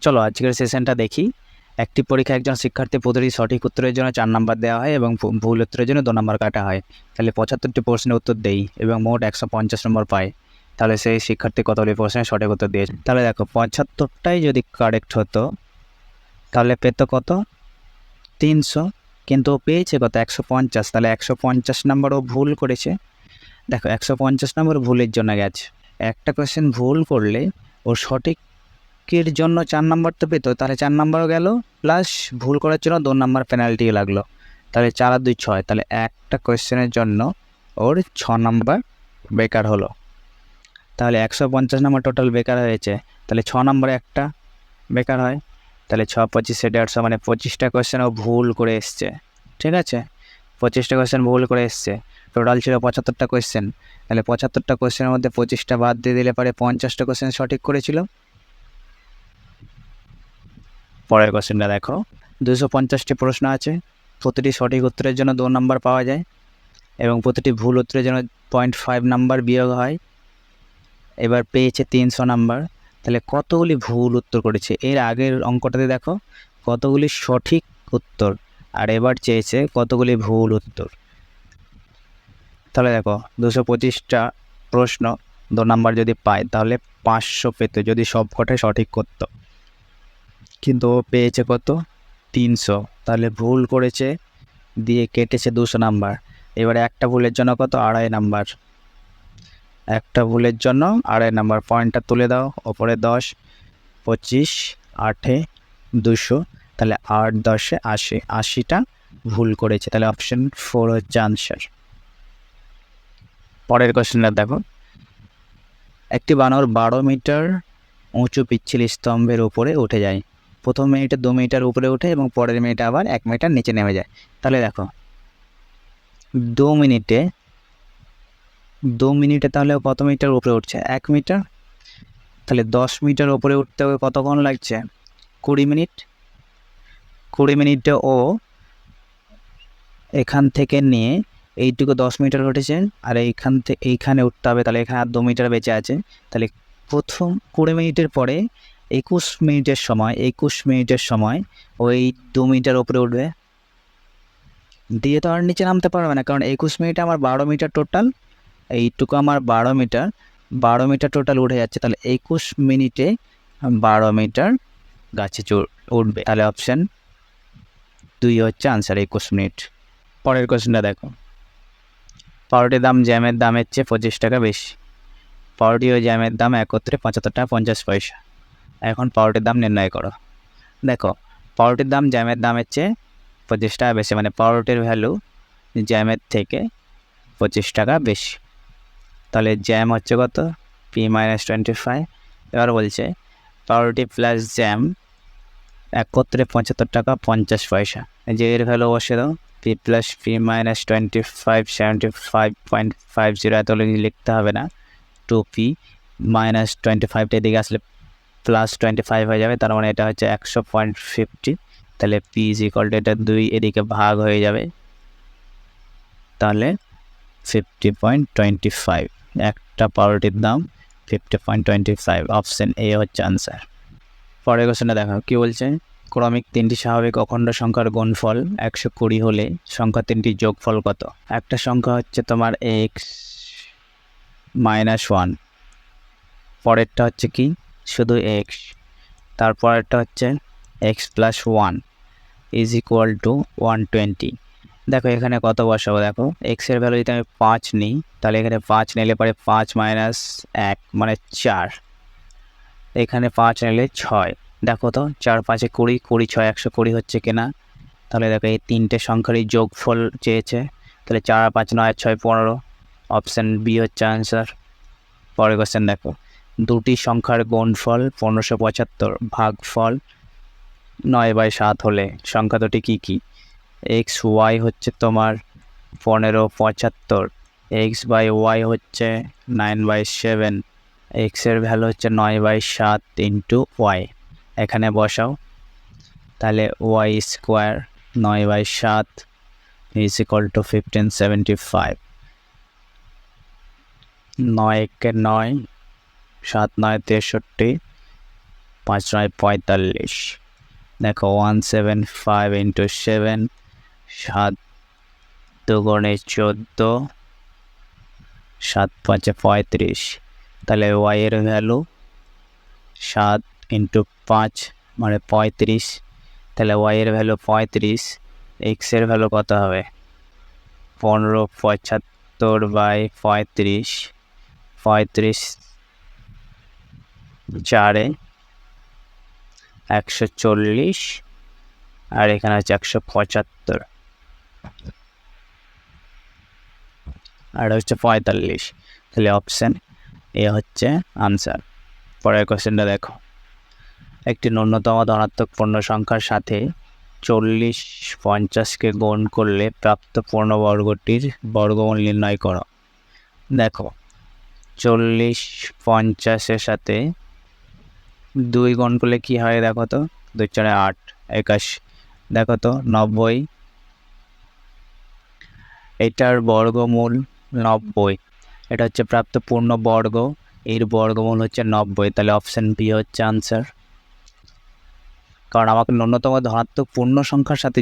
চলো আজকের সেশনটা দেখি। একটি পরীক্ষা একজন শিক্ষার্থী প্রতিটি সঠিক উত্তরের জন্য চার নাম্বার দেওয়া হয় এবং ভুল উত্তরের জন্য দু নম্বর কাটা হয়। তাহলে পঁচাত্তরটি প্রশ্নের উত্তর দেই এবং মোট একশো পঞ্চাশ নম্বর পায়। তাহলে সেই শিক্ষার্থী কতগুলি প্রশ্নের সঠিক উত্তর দিয়েছে? তাহলে দেখো, পঁচাত্তরটাই যদি কারেক্ট হতো, তাহলে পেত কত? তিনশো। কিন্তু পেয়েছে কত? একশো পঞ্চাশ। তাহলে একশো পঞ্চাশ নম্বরও ভুল করেছে। দেখো, একশো পঞ্চাশ নম্বর ভুলের জন্য গেছে। একটা কোয়েশ্চেন ভুল করলে ও সঠিকের জন্য চার নাম্বার তো পেতো, তাহলে চার নাম্বারও গেল প্লাস ভুল করার জন্য দু নাম্বার পেনাল্টি লাগল। তাহলে চার আর দুই ছয়, তাহলে একটা কোয়েশ্চেনের জন্য ওর ছ নাম্বার বেকার হলো। তাহলে একশো পঞ্চাশ নাম্বার টোটাল বেকার হয়েছে, তাহলে ছ নম্বরে একটা বেকার হয়, তাহলে ছ পঁচিশে দেড়শো মানে পঁচিশটা কোয়েশ্চেন ও ভুল করে এসছে, ঠিক আছে? পঁচিশটা কোয়েশ্চেন ভুল করে এসছে টোটাল ছিল পঁচাত্তরটা কোয়েশ্চেন তাহলে পঁচাত্তরটা কোয়েশ্চেনের মধ্যে পঁচিশটা বাদ দিয়ে দিলে পরে পঞ্চাশটা কোয়েশ্চেন সঠিক করেছিল পরের কোয়েশ্চেনটা দেখো। দুশো পঞ্চাশটি প্রশ্ন আছে, প্রতিটি সঠিক উত্তরের জন্য দু নম্বর পাওয়া যায় এবং প্রতিটি ভুল উত্তরের জন্য পয়েন্ট ফাইভ নাম্বার বিয়োগ হয়। এবার পেয়েছে তিনশো নাম্বার তাহলে কতগুলি ভুল উত্তর করেছে? এর আগের অঙ্কটাতে দেখো, কতগুলি সঠিক উত্তর আর এবার চেয়েছে কতগুলি ভুল উত্তর। তাহলে দেখো দুশো পঁচিশটা প্রশ্ন দু নাম্বার যদি পায়, তাহলে পাঁচশো পেত যদি সব সঠিক করতো কিন্তু ও পেয়েছে কত? তিনশো। তাহলে ভুল করেছে, দিয়ে কেটেছে দুশো নাম্বার। এবারে একটা ভুলের জন্য কত? আড়াই নাম্বার। একটা ভুলের জন্য আড়াই নাম্বার। পয়েন্টটা তুলে দাও, ওপরে দশ, পঁচিশ, আটে দুশো। তাহলে আট দশে আশি। আশিটা ভুল করেছে। তাহলে অপশন ফোর হচ্ছে আনসার পরের কোশ্চেনটা দেখো। একটি বানর বারো মিটার উঁচু পিচ্ছিল স্তম্ভের উপরে উঠে যায়। প্রথম মিনিটে দু মিটার উপরে ওঠে এবং পরের মিনিটে আবার এক মিটার নিচে নেমে যায়। তাহলে দেখো, দু মিনিটে দু মিনিটে তাহলে কত মিটার উপরে উঠছে? এক মিটার তাহলে দশ মিটার উপরে উঠতে হবে কতক্ষণ লাগছে? কুড়ি মিনিট। কুড়ি মিনিটে ও এখান থেকে নিয়ে এইটুকু দশ মিটার উঠেছে আর এইখান থেকে এইখানে উঠতে হবে, তাহলে এখানে আর দু মিটার বেঁচে আছে। তাহলে প্রথম কুড়ি মিনিটের পরে একুশ মিনিটের সময়, একুশ মিনিটের সময় ওই দু মিনিটের ওপরে উঠবে। দিয়ে তো আর নিচে নামতে পারবে না, কারণ একুশ মিনিটে আমার বারো মিটার টোটাল এইটুকু আমার বারো মিটার বারো মিটার টোটাল উঠে যাচ্ছে। তাহলে একুশ মিনিটে বারো মিটার গাছে উঠবে। তাহলে অপশান দুই হচ্ছে আনসার একুশ মিনিট। পরের কোশ্চেনটা দেখো। পাউরুটির দাম জ্যামের দামের চেয়ে পঁচিশ টাকা বেশি। পাউরুটি ও জ্যামের দাম একত্রে পঁচাত্তর টাকা পঞ্চাশ পয়সা। এখন পাউরুটির দাম নির্ণয় করো। দেখো, পাউরুটির দাম জ্যামের দামের চেয়ে পঁচিশ টাকা বেশি মানে পাউরুটির ভ্যালু জ্যামের থেকে পঁচিশ টাকা বেশি। তাহলে জ্যাম হচ্ছে কত? পি মাইনাস টোয়েন্টি ফাইভ এবার বলছে, পাউরুটি প্লাস জ্যাম একত্রে পঁচাত্তর টাকা পঞ্চাশ পয়সা। যে এর ভ্যালু অবশ্যই দাও P plus P minus twenty five seventy five point five zero এত লিখতে হবে না। টু পি মাইনাস টোয়েন্টি ফাইভটা এদিকে আসলে প্লাস টোয়েন্টি ফাইভ হয়ে যাবে, তার মানে এটা হচ্ছে একশো পয়েন্ট ফিফটি তাহলে পি ইজ ইকল টু এটা দুই, এদিকে ভাগ হয়ে যাবে। তাহলে ফিফটি পয়েন্ট টোয়েন্টি ফাইভ একটা পাউরুটির দাম fifty point twenty five option A হচ্ছে আনসার পরের কোশ্চেনটা দেখো, কী বলছে? ক্রমিক তিনটি স্বাভাবিক অখণ্ড সংখ্যার গুণফল একশো কুড়ি হলে সংখ্যা তিনটির যোগফল কত? একটা সংখ্যা হচ্ছে তোমার এক্স মাইনাস ওয়ান পরেরটা হচ্ছে কি? শুধু এক্স তারপরেরটা হচ্ছে X plus one is equal to one twenty দেখো এখানে কত বসাবো? দেখো এক্সের ভ্যালু যদি আমি পাঁচ নিই, তাহলে এখানে পাঁচ নিলে পরে পাঁচ মাইনাস এক মানে চার। এখানে পাঁচ নিলে ছয়। দেখো তো, চার পাঁচে কুড়ি কুড়ি ছয় একশো কুড়ি হচ্ছে কিনা? তাহলে দেখো এই তিনটে সংখ্যারই যোগফল চেয়েছে। তাহলে চার, পাঁচ, নয়, ছয়, পনেরো। অপশান বি হচ্ছে আনসার পরের কোশ্চেন দেখো। দুটি সংখ্যার গুণফল পনেরোশো পঁচাত্তর ভাগফল নয় বাই সাত হলে সংখ্যা দুটি কী কী? এক্স ওয়াই হচ্ছে তোমার পনেরো পঁচাত্তর, এক্স বাই ওয়াই হচ্ছে নাইন বাই সেভেন, এক্সের ভ্যালু হচ্ছে নয় বাই সাত ইন্টু ওয়াই। এখানে বসাও। তাহলে ওয়াই স্কোয়ার নয় বাই সাত is equal to fifteen seventy five. নয় একে নয় সাত নয় তেষট্টি, পাঁচ নয় পঁয়তাল্লিশ। দেখো one seven five into seven সাত দুগুণে চোদ্দ, সাত পাঁচে পঁয়ত্রিশ। তাহলে ওয়াইয়ের ভ্যালু সাত ইন্টু পাঁচ মানে পঁয়ত্রিশ। তাহলে ওয়াইয়ের ভ্যালু পঁয়ত্রিশ এক্সের ভ্যালু কত হবে? পনেরো পঁচাত্তর বাই পঁয়ত্রিশ। পঁয়ত্রিশ চারে একশো চল্লিশ, আর এখানে হচ্ছে একশো পঁচাত্তর। আর হচ্ছে পঁয়তাল্লিশ। তাহলে অপশান এ হচ্ছে আনসার পরের কোশ্চেনটা দেখো। একটি ন্যূনতম ধনাত্মক পূর্ণ সংখ্যার সাথে চল্লিশ পঞ্চাশকে গুণ করলে প্রাপ্ত পূর্ণবর্গটির বর্গমূল নির্ণয় করো। দেখো, চল্লিশ পঞ্চাশের সাথে দুই গুণ করলে কী হয় দেখো তো? দুই চারে আট, একাশ। দেখো তো, নব্বই। এটার বর্গমূল নব্বই। এটা হচ্ছে প্রাপ্ত পূর্ণ বর্গ, এর বর্গমূল হচ্ছে নব্বই। তাহলে অপশান বি হচ্ছে আনসার কারণ আমাকে ন্যূনতম ধনাত্মক পূর্ণ সংখ্যার সাথে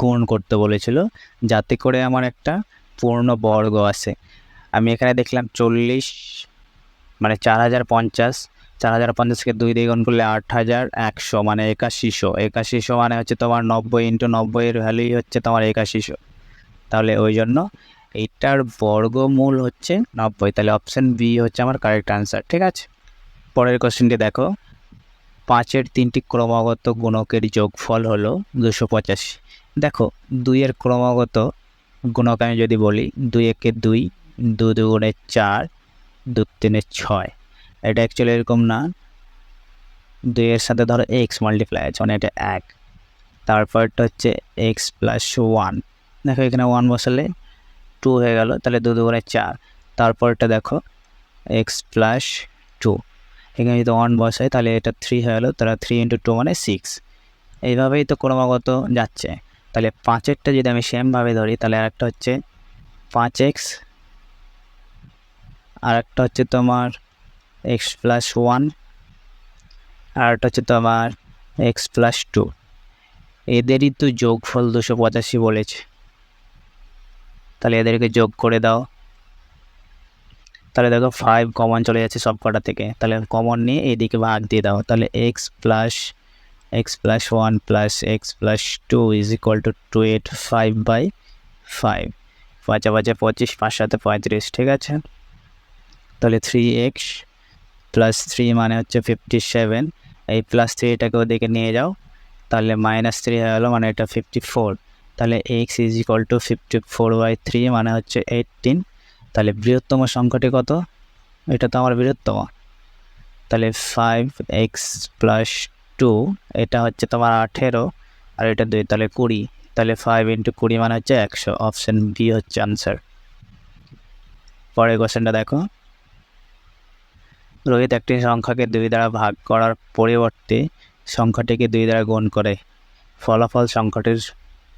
গুণ করতে বলেছিল, যাতে করে আমার একটা পূর্ণ বর্গ আসে আমি এখানে দেখলাম চল্লিশ মানে চার হাজার পঞ্চাশ। চার হাজার পঞ্চাশকে দুই দিয়ে গুণ করলে আট হাজার একশো মানে একাশিশো। একাশিশো মানে হচ্ছে তোমার নব্বই ইন্টু নব্বইয়ের ভ্যালুই হচ্ছে তোমার একাশিশো। তাহলে ওই জন্য এইটার বর্গমূল হচ্ছে নব্বই। তাহলে অপশান বি হচ্ছে আমার কারেক্ট আনসার ঠিক আছে? পরের কোশ্চেনটি দেখো। পাঁচের তিনটি ক্রমাগত গুণকের যোগফল হলো দুশো পঁচাশি। দেখো, দুইয়ের ক্রমাগত গুণক আমি যদি বলি, দুই একে দুই, দু দুগুণে চার দু তিনে ছয়। এটা অ্যাকচুয়ালি এরকম না। দুইয়ের সাথে ধরো এক্স মাল্টিপ্লাই আছে মানে এটা এক। তারপরটা হচ্ছে এক্স প্লাস ওয়ান দেখো এখানে ওয়ান বসালে টু হয়ে গেল, তাহলে দু দুগুণে চার। তারপরটা দেখো এক্স প্লাস টু এখানে যদি ওয়ান বসাই, তাহলে এটা থ্রি হয়ে গেলো, তাহলে থ্রি ইন্টু টু মানে সিক্স এইভাবেই তো ক্রমাগত যাচ্ছে। তাহলে পাঁচেরটা যদি আমি সেমভাবে ধরি, তাহলে আরেকটা হচ্ছে পাঁচ এক্স আর একটা হচ্ছে তোমার এক্স প্লাস ওয়ান, আর একটা হচ্ছে তোমার এক্স প্লাস টু। এদেরই তো যোগফল দুশো পঁচাশি বলেছে। তাহলে এদেরকে যোগ করে দাও। তাহলে দেখো ফাইভ কমন চলে যাচ্ছে সব কটা থেকে। তাহলে কমন নিয়ে এইদিকে ভাগ দিয়ে দাও। তাহলে X plus X plus one plus X plus two is equal to two eight five by five পাঁচা পাঁচা পঁচিশ, পাঁচ সাথে পঁয়ত্রিশ, ঠিক আছে? তাহলে থ্রি এক্স প্লাস থ্রি মানে হচ্ছে ফিফটি সেভেন এই প্লাস থ্রিটাকে ওদিকে নিয়ে যাও, তাহলে মাইনাস থ্রি হয়ে গেলো মানে এটা ফিফটি ফোর তাহলে X is equal to fifty four by three মানে হচ্ছে এইটিন তাহলে বৃহত্তম সংখ্যাটি কত? এটা তো আমার বৃহত্তম। তাহলে ফাইভ এক্স প্লাস টু এটা হচ্ছে তোমার আঠেরো, আর এটা দুই, তাহলে কুড়ি। তাহলে ফাইভ ইন্টু কুড়ি মানে হচ্ছে একশো। অপশান বি হচ্ছে আনসার পরের কোশ্চেনটা দেখো। রোহিত একটি সংখ্যাকে দুই দ্বারা ভাগ করার পরিবর্তে সংখ্যাটিকে দুই দ্বারা গুণ করে। ফলাফল সংখ্যাটির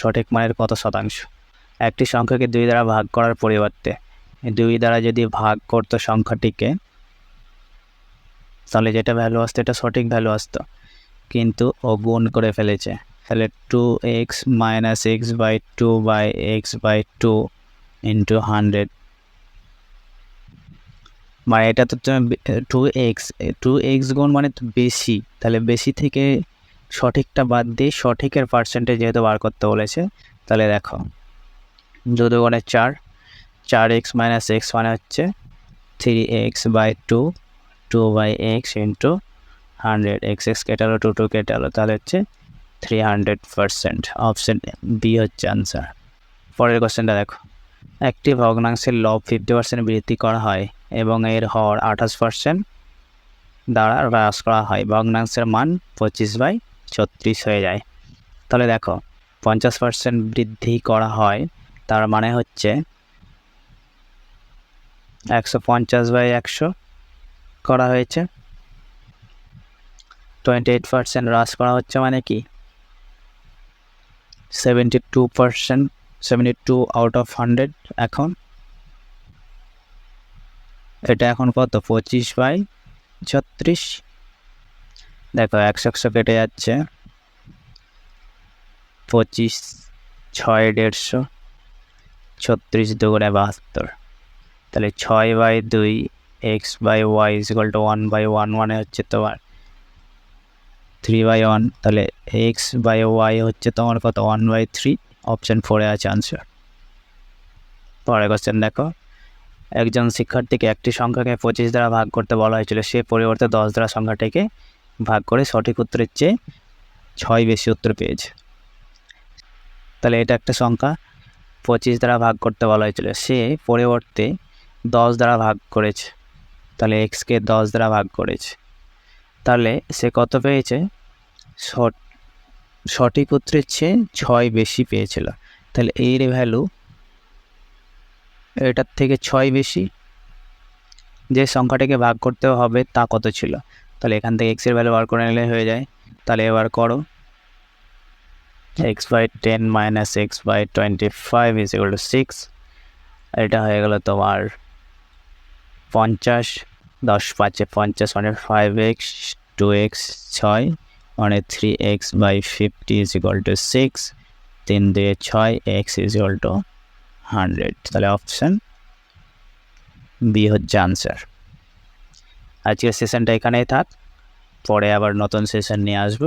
সঠিক মানের কত শতাংশ? একটি সংখ্যাকে দুই দ্বারা ভাগ করার পরিবর্তে দুই দ্বারা যদি ভাগ করতো সংখ্যাটিকে, তাহলে যেটা ভ্যালু আসতো, এটা সঠিক ভ্যালু আসতো। কিন্তু ও গুণ করে ফেলেছে। তাহলে two X minus X by two by X by two into hundred মানে এটা তো টু এক্স টু এক্স গুণ মানে বেশি। তাহলে বেশি থেকে সঠিকটা বাদ দিয়ে সঠিকের পার্সেন্টেজ যেহেতু বার করতে বলেছে, তাহলে দেখো। দু দুগুণে চার চার এক্স মাইনাস এক্স মানে হচ্ছে three X by two two by X into hundred X X কেটে হলো টু টু কেটে হলো তাহলে হচ্ছে three hundred percent option B হচ্ছে আনসার পরের কোশ্চেনটা দেখো। একটি ভগ্নাংশের লব ফিফটি পার্সেন্ট বৃদ্ধি করা হয়। এবং এর হর আঠাশ পার্সেন্ট দ্বারা হ্রাস করা হয়। ভগ্নাংশের মান পঁচিশ বাই ছত্রিশ হয়ে যায়। তাহলে দেখো, পঞ্চাশ পার্সেন্ট বৃদ্ধি করা হয়, তার মানে হচ্ছে একশো পঞ্চাশ বাই একশো করা হয়েছে। টোয়েন্টি এইট পার্সেন্ট হ্রাস করা হচ্ছে মানে কি? Seventy two percent seventy two out of hundred এখন এটা এখন কত? পঁচিশ বাই ছত্রিশ? দেখো, একশো একশো কেটে যাচ্ছে। পঁচিশ, ছয়, দেড়শো, ছত্রিশ দুগুণে বাহাত্তর। তাহলে ছয় বাই দুই, X by Y is equal to one by one মানে হচ্ছে তোমার থ্রি বাই ওয়ান। তাহলে এক্স বাই ওয়াই হচ্ছে তোমার কত? One by three. অপশান ফোরে আছে আনসার। পরের কোশ্চেন দেখো। একজন শিক্ষার্থীকে একটি সংখ্যাকে পঁচিশ দ্বারা ভাগ করতে বলা হয়েছিল, সে পরিবর্তে দশ দ্বারা সংখ্যাটিকে ভাগ করে সঠিক উত্তরের চেয়ে ছয় বেশি উত্তর পেয়েছে। তাহলে এটা একটা সংখ্যা, পঁচিশ দ্বারা ভাগ করতে বলা হয়েছিল, সে পরিবর্তে দশ দ্বারা ভাগ করেছে, তাহলে এক্সকে দশ দ্বারা ভাগ করেছে। তাহলে সে কত পেয়েছে? সঠিক উত্তরের চেয়ে ছয় বেশি পেয়েছিল। তাহলে এর ভ্যালু এটার থেকে ছয় বেশি। যে সংখ্যাটাকে ভাগ করতে হবে তা কত ছিল? তাহলে এখান থেকে এক্সের ভ্যালু বার করে নিলে হয়ে যায়। তাহলে এবার করো। X by ten minus X by twenty five is equal to six এটা হয়ে গেল তোমার পঞ্চাশ। দশ পাঁচে পঞ্চাশ মানে ফাইভ এক্স টু এক্স ছয় মানে three X by fifty is equal to six তিন দিয়ে ছয় X is equal to hundred. তাহলে অপশান বি হচ্ছে আনসার আজকের সেশনটা এখানেই থাক। পরে আবার নতুন সেশন নিয়ে আসব।